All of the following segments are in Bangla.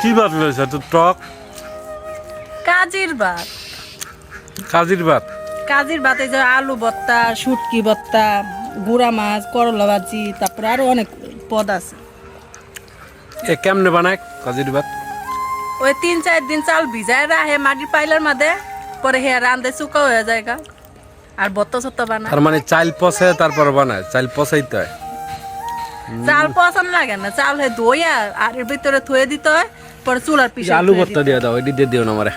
কি ভাত রয়েছে তো টক? কাজির ভাত। কাজির ভাত? কাজির ভাতে যে আলু ভর্তা শুটকি ভর্তা গুড়া মাছ করলা ভাজি তারপরে আরও অনেক পদ আছে। এ কেমনে বানায় কাজির ভাত? ওই তিন চার দিন চাল ভিজায় রাহে মাটির পাইলার মাঝে পরে হে রান্দে শুকা হয়ে যায় গা। আর ভর্তা সত্তা বানায়। তার মানে চাল পচে তারপর বানায়। চাল পচাইতে হয়। চাল পছন্দ লাগে না চাল হে ধোয়া আর এর ভিতরে থুয়ে দিতে হয় পরে চুলার পিছে আলু ভর্তা দিয়ে দাও এটি দিয়ে দিও না আমারে।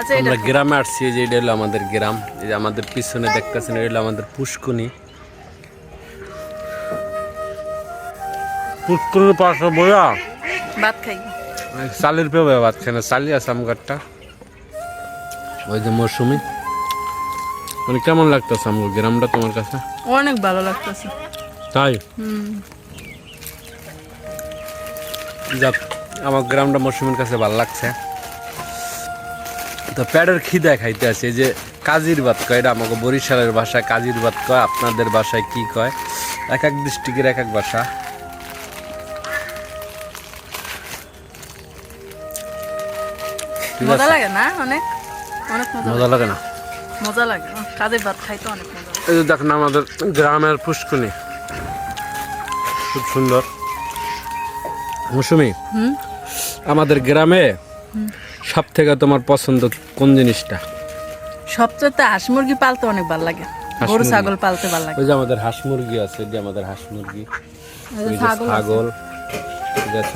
আচ্ছা আমরা গ্রামে আসছি এই যে এটা হলো আমাদের গ্রাম এই যে আমাদের পিছনে দেখতেছেন এটা হলো আমাদের পুষ্কুনি পুষ্কুনির পাশে বইয়া? ভাত খাই। চালের পেয়ে ভাত খায় না চালি আছে আমগারটা। ওই যে মৌসুমি। মানে কেমন লাগতেছে আমার গ্রামটা তোমার কাছে? অনেক ভালো লাগতেছে। তাই? যাক আমার গ্রামটা মৌসুমীর কাছে ভালো লাগছে। তো প্যাডের খিদা খাইতে আছে যে কাজির ভাত কয় এটা আমাকে বরিশালের ভাষায় কাজির ভাত কয় আপনাদের ভাষায় কি কয়? এক এক ডিস্ট্রিক্টের এক এক ভাষা। মজা লাগে না অনেক? অনেক মজা মজা লাগে। না? মজা লাগে কাজের ভাত খাইতে অনেক মজা এই যে দেখেন আমাদের গ্রামের পুষ্কুনি। খুব সুন্দর। মৌসুমি আমাদের গ্রামে সব থেকে তোমার পছন্দ কোন জিনিসটা? সবচেয়ে হাঁস মুরগি পালতে অনেক ভালো লাগে। গরু ছাগল পালতে ভালো লাগে। ওই যে আমাদের হাঁস মুরগি আছে এই যে আমাদের হাঁস মুরগি। ওই যে ছাগল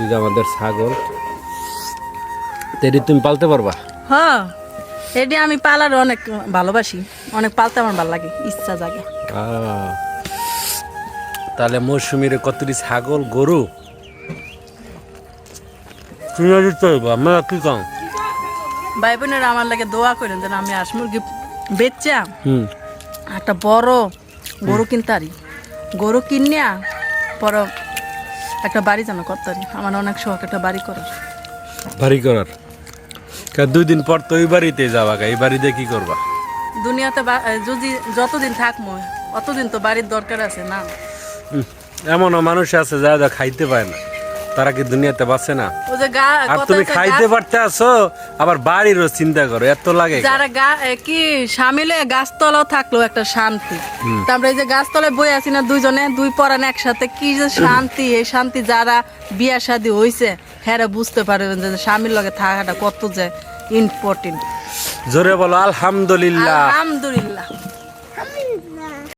এই যে আমাদের ছাগল। তেরি তুমি পালতে পারবা? হ্যাঁ। এটি আমি পালার অনেক ভালোবাসি। অনেক পালতে আমার ভালো লাগে ইচ্ছা জাগে। তাহলে মৌসুমীর কতটি ছাগল গরু? কিনে দিতে হইব? আমরা কি কম ভাই বোনেরা আমার লাগে দোয়া করেন যেন আমি হাঁস মুরগি বেচা। হুম। একটা বড় গরু কিনতারি। গরু কিনিয়া পর একটা বাড়ি যেন করতারি। আমার অনেক শখ একটা বাড়ি করার। বাড়ি করার? দুই দিন পর তো ওই বাড়িতে যাবা গা, এই বাড়িতে কি করবা? দুনিয়াতে যদি যতদিন থাকব অতদিন তো বাড়ির দরকার আছে না। এমনও মানুষ আছে যারা যা খাইতে পায় না তারা কি দুনিয়াতে বাঁচে না? ও যে গা আর তুমি খাইতে পারতে আছো আবার বাড়িরও চিন্তা করো এত লাগে? যারা গা কি সামিলে গাছতলাও থাকল একটা শান্তি। তারপরে এই যে গাছতলায় বই আছি না দুইজনে দুই পরান একসাথে কি যে শান্তি এই শান্তি যারা বিয়া শাদি হইছে হ্যাঁ বুঝতে পারবেন যে স্বামীর লগে থাকাটা কত যে ইম্পর্টেন্ট জোরে বলো আলহামদুলিল্লাহ। আলহামদুলিল্লাহ।